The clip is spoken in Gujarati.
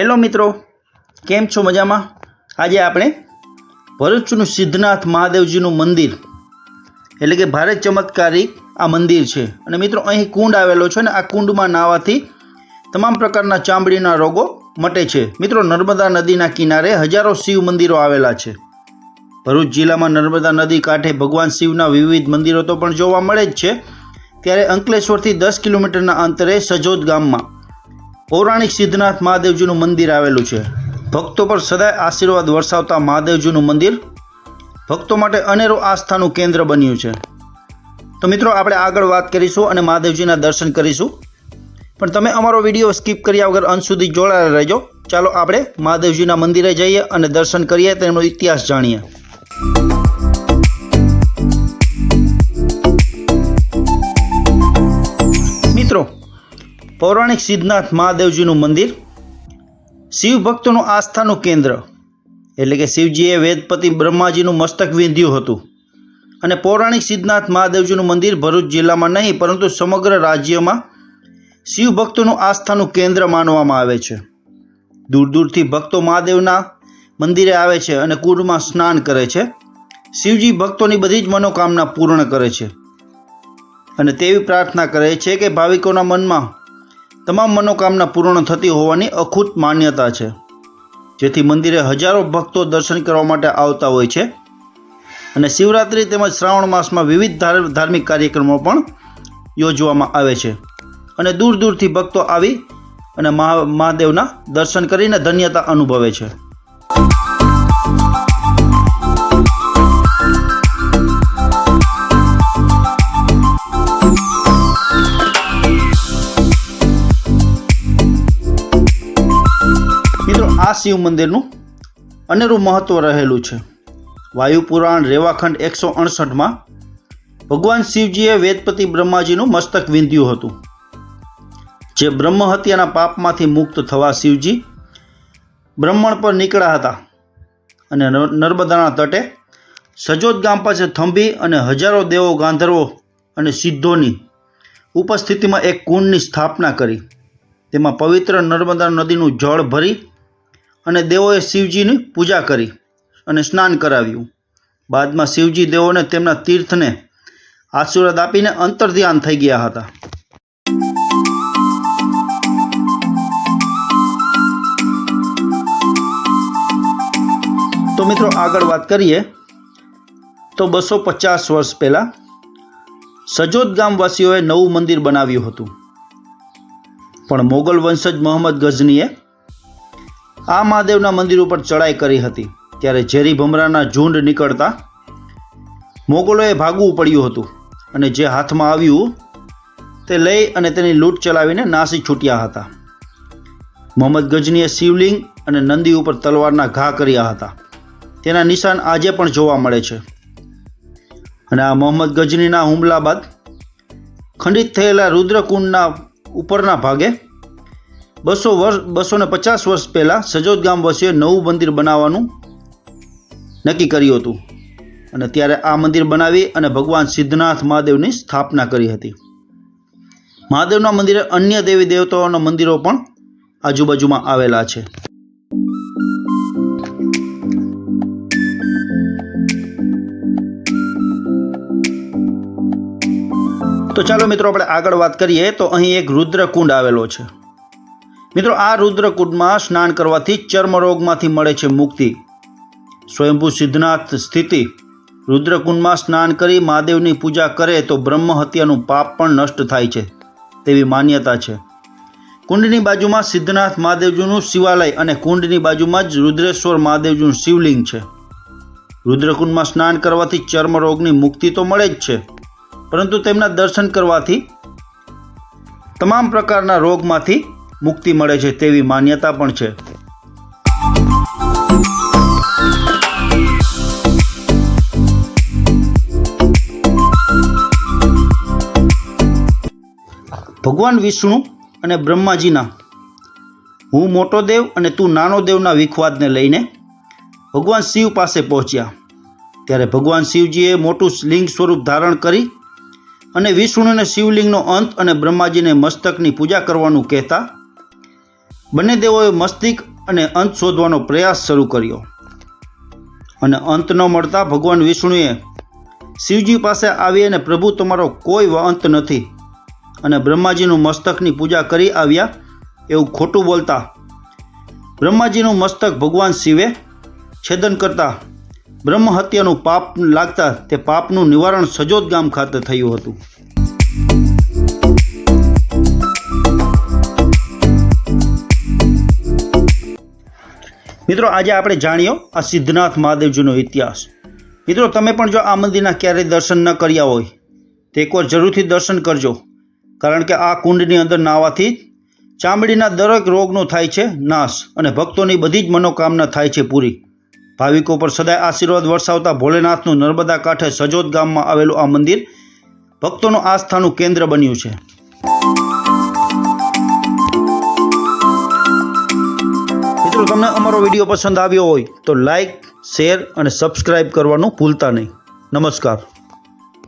હેલો મિત્રો, કેમ છો મજામાં? આજે આપણે ભરૂચનું સિદ્ધનાથ મહાદેવજીનું મંદિર, એટલે કે ભારે ચમત્કારી આ મંદિર છે. અને મિત્રો, અહીં કુંડ આવેલો છે ને આ કુંડમાં નાહવાથી તમામ પ્રકારના ચામડીના રોગો મટે છે. મિત્રો, નર્મદા નદીના કિનારે હજારો શિવ મંદિરો આવેલા છે. ભરૂચ જિલ્લામાં નર્મદા નદી કાંઠે ભગવાન શિવના વિવિધ મંદિરો તો પણ જોવા મળે જ છે. ત્યારે અંકલેશ્વરથી દસ કિલોમીટરના અંતરે સજોદ ગામમાં પૌરાણિક સિદ્ધનાથ મહાદેવજીનું મંદિર આવેલું છે. ભક્તો પર સદાય આશીર્વાદ વરસાવતા મહાદેવજીનું મંદિર ભક્તો માટે અનેરો આસ્થાનું કેન્દ્ર બન્યું છે. તો મિત્રો, આપણે આગળ વાત કરીશું અને મહાદેવજીના દર્શન કરીશું. પણ તમે અમારો વીડિયો સ્કીપ કર્યા વગર અંત સુધી જોડાયેલા રહેજો. ચાલો આપણે મહાદેવજીના મંદિરે જઈએ અને દર્શન કરીએ તેમનો ઇતિહાસ જાણીએ. પૌરાણિક સિદ્ધનાથ મહાદેવજીનું મંદિર. શિવ ભક્તોનું આસ્થાનું કેન્દ્ર. એટલે કે શિવજીએ વેદપતિ બ્રહ્માજીનું મસ્તક વીંધ્યું હતું. અને પૌરાણિક સિદ્ધનાથ મહાદેવજીનું મંદિર ભરૂચ જિલ્લામાં નહીં, પરંતુ સમગ્ર રાજ્યમાં શિવ ભક્તોનું આસ્થાનું કેન્દ્ર માનવામાં આવે છે. દૂર દૂરથી ભક્તો મહાદેવના મંદિરે આવે છે અને કુંડમાં સ્નાન કરે છે. શિવજી ભક્તોની બધી જ મનોકામના પૂર્ણ કરે છે. અને તેવી પ્રાર્થના કરે છે કે ભાવિકોના મનમાં તમામ મનોકામના પૂર્ણ થતી હોવાની અખૂટ માન્યતા છે. જેથી મંદિરે હજારો ભક્તો દર્શન કરવા માટે આવતા હોય છે. અને શિવરાત્રિ તેમજ શ્રાવણ માસમાં વિવિધ ધાર- ધાર્મિક કાર્યક્રમો પણ યોજવામાં આવે છે. અને દૂર દૂરથી ભક્તો આવી અને મહા, મહાદેવના દર્શન કરીને ધન્યતા અનુભવે છે. આ શિવ મંદિરનું અનેરું મહત્વ રહેલું છે. વાયુ પુરાણ રેવાખંડ એકસો અડસઠમાં ભગવાન શિવજીએ વેદપતિ બ્રહ્માજીનું મસ્તક વિંધ્યું હતું. જે બ્રહ્મ હત્યાના પાપમાંથી મુક્ત થવા શિવજી બ્રહ્મણ પર નીકળ્યા હતા અને નર- નર્મદાના તટે સજોદ ગામ પાસે થંભી અને હજારો દેવો ગાંધર્વો અને સિદ્ધોની ઉપસ્થિતિમાં એક કુંડની સ્થાપના કરી. તેમાં પવિત્ર નર્મદા નદીનું જળ ભરી અને દેવોએ શિવજીની પૂજા કરી અને સ્નાન કરાવ્યું. બાદમાં શિવજી દેવોને તેમના તીર્થને આશીર્વાદ આપીને અંતર્ધ્યાન થઈ ગયા હતા. તો મિત્રો આગળ વાત કરીએ, તો બસો પચાસ વર્ષ પહેલાં સજોદ ગામવાસીઓએ નવું મંદિર બનાવ્યું હતું. પણ મોગલ વંશજ મોહમ્મદ ગઝનીએ આ મહાદેવના મંદિર ઉપર ચડાઈ કરી હતી. ત્યારે ઝેરી ભમરાના ઝુંડ નીકળતા મોગલોએ ભાગવું પડ્યું હતું અને જે હાથમાં આવ્યું તે લઈ અને તેની લૂંટ ચલાવીને નાસી છૂટ્યા હતા. મોહમ્મદ ગજનીએ શિવલિંગ અને નંદી ઉપર તલવારના ઘા કર્યા હતા. તેના નિશાન આજે પણ જોવા મળે છે. અને આ મોહમ્મદ ગજનીના હુમલા બાદ ખંડિત થયેલા રુદ્રકુંડના ઉપરના ભાગે બસો વર્ષ, બસો ને પચાસ વર્ષ પહેલાં સજોદ ગામવાસીઓએ નવું મંદિર બનાવવાનું નક્કી કર્યું હતું. અને ત્યારે આ મંદિર બનાવી અને ભગવાન સિદ્ધનાથ મહાદેવની સ્થાપના કરી હતી. મહાદેવના મંદિરે અન્ય દેવી દેવતાઓના મંદિરો પણ આજુબાજુમાં આવેલા છે. તો ચાલો મિત્રો, આપણે આગળ વાત કરીએ. તો અહીં એક રુદ્રકુંડ આવેલો છે. મિત્રો, આ રુદ્રકુંડમાં સ્નાન કરવાથી ચર્મરોગમાંથી મળે છે મુક્તિ. સ્વયંભૂ સિદ્ધનાથ સ્થિતિ. રુદ્રકુંડમાં સ્નાન કરી મહાદેવની પૂજા કરે તો બ્રહ્મ હત્યાનું પાપ પણ નષ્ટ થાય છે તેવી માન્યતા છે. કુંડની બાજુમાં સિદ્ધનાથ મહાદેવજીનું શિવાલય અને કુંડની બાજુમાં જ રુદ્રેશ્વર મહાદેવજીનું શિવલિંગ છે. રુદ્રકુંડમાં સ્નાન કરવાથી ચર્મરોગની મુક્તિ તો મળે જ છે, પરંતુ તેમના દર્શન કરવાથી તમામ પ્રકારના રોગમાંથી મુક્તિ મળે છે તેવી માન્યતા પણ છે. ભગવાન વિષ્ણુ અને બ્રહ્માજીના હું મોટો દેવ અને તું નાનો દેવના વિખવાદને લઈને ભગવાન શિવ પાસે પહોંચ્યા. ત્યારે ભગવાન શિવજીએ મોટું લિંગ સ્વરૂપ ધારણ કરી અને વિષ્ણુને શિવલિંગનો અંત અને બ્રહ્માજીને મસ્તકની પૂજા કરવાનું કહેતા બંને દેવોએ મસ્તિષ્ક અને અંત શોધવાનો પ્રયાસ શરૂ કર્યો. અને અંત ન મળતા ભગવાન વિષ્ણુએ શિવજી પાસે આવી અને પ્રભુ તમારો કોઈ અંત નથી. અને બ્રહ્માજીનું મસ્તકની પૂજા કરી આવ્યા એવું ખોટું બોલતા બ્રહ્માજીનું મસ્તક ભગવાન શિવે છેદન કરતા બ્રહ્મ હત્યાનું પાપ લાગતા તે પાપનું નિવારણ સજોદ ગામ ખાતે થયું હતું. મિત્રો, આજે આપણે જાણ્યો આ સિદ્ધનાથ મહાદેવજીનો ઇતિહાસ. મિત્રો, તમે પણ જો આ મંદિરના ક્યારેય દર્શન ન કર્યા હોય, તો એકવાર જરૂરથી દર્શન કરજો. કારણ કે આ કુંડની અંદર નાહવાથી ચામડીના દરેક રોગનો થાય છે નાશ અને ભક્તોની બધી જ મનોકામના થાય છે પૂરી. ભાવિકો પર સદાય આશીર્વાદ વરસાવતા ભોલેનાથનું નર્મદા કાંઠે સજોદ ગામમાં આવેલું આ મંદિર ભક્તોનું આસ્થાનું કેન્દ્ર બન્યું છે. તમને અમારો વીડિયો પસંદ આવ્યો હોય તો લાઈક શેર અને સબસ્ક્રાઈબ કરવાનું ભૂલતા નહીં. નમસ્કાર.